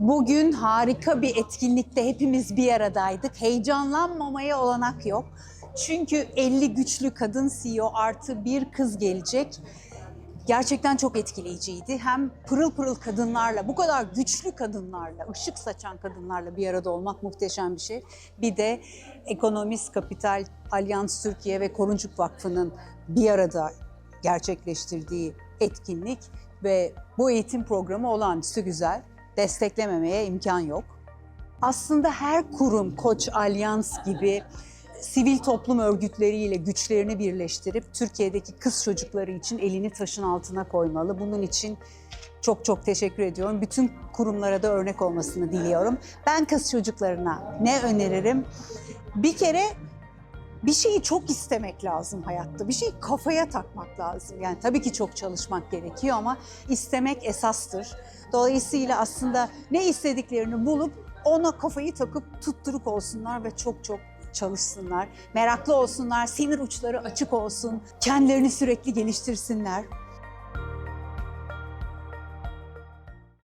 Bugün harika bir etkinlikte hepimiz bir aradaydık. Heyecanlanmamaya olanak yok. Çünkü 50 güçlü kadın CEO artı bir kız gelecek. Gerçekten çok etkileyiciydi. Hem pırıl pırıl kadınlarla, bu kadar güçlü kadınlarla, ışık saçan kadınlarla bir arada olmak muhteşem bir şey. Bir de Ekonomist Kapital, Alyans Türkiye ve Koruncuk Vakfı'nın bir arada gerçekleştirdiği etkinlik ve bu eğitim programı olağanüstü güzel. Desteklememeye imkan yok. Aslında her kurum, Koç, Alyans gibi sivil toplum örgütleriyle güçlerini birleştirip Türkiye'deki kız çocukları için elini taşın altına koymalı. Bunun için çok çok teşekkür ediyorum. Bütün kurumlara da örnek olmasını diliyorum. Ben kız çocuklarına ne öneririm? Bir kere bir şeyi çok istemek lazım hayatta. Bir şeyi kafaya takmak lazım. Yani tabii ki çok çalışmak gerekiyor ama istemek esastır. Dolayısıyla aslında ne istediklerini bulup ona kafayı takıp tutturuk olsunlar ve çok çok çalışsınlar. Meraklı olsunlar, sinir uçları açık olsun, kendilerini sürekli geliştirsinler.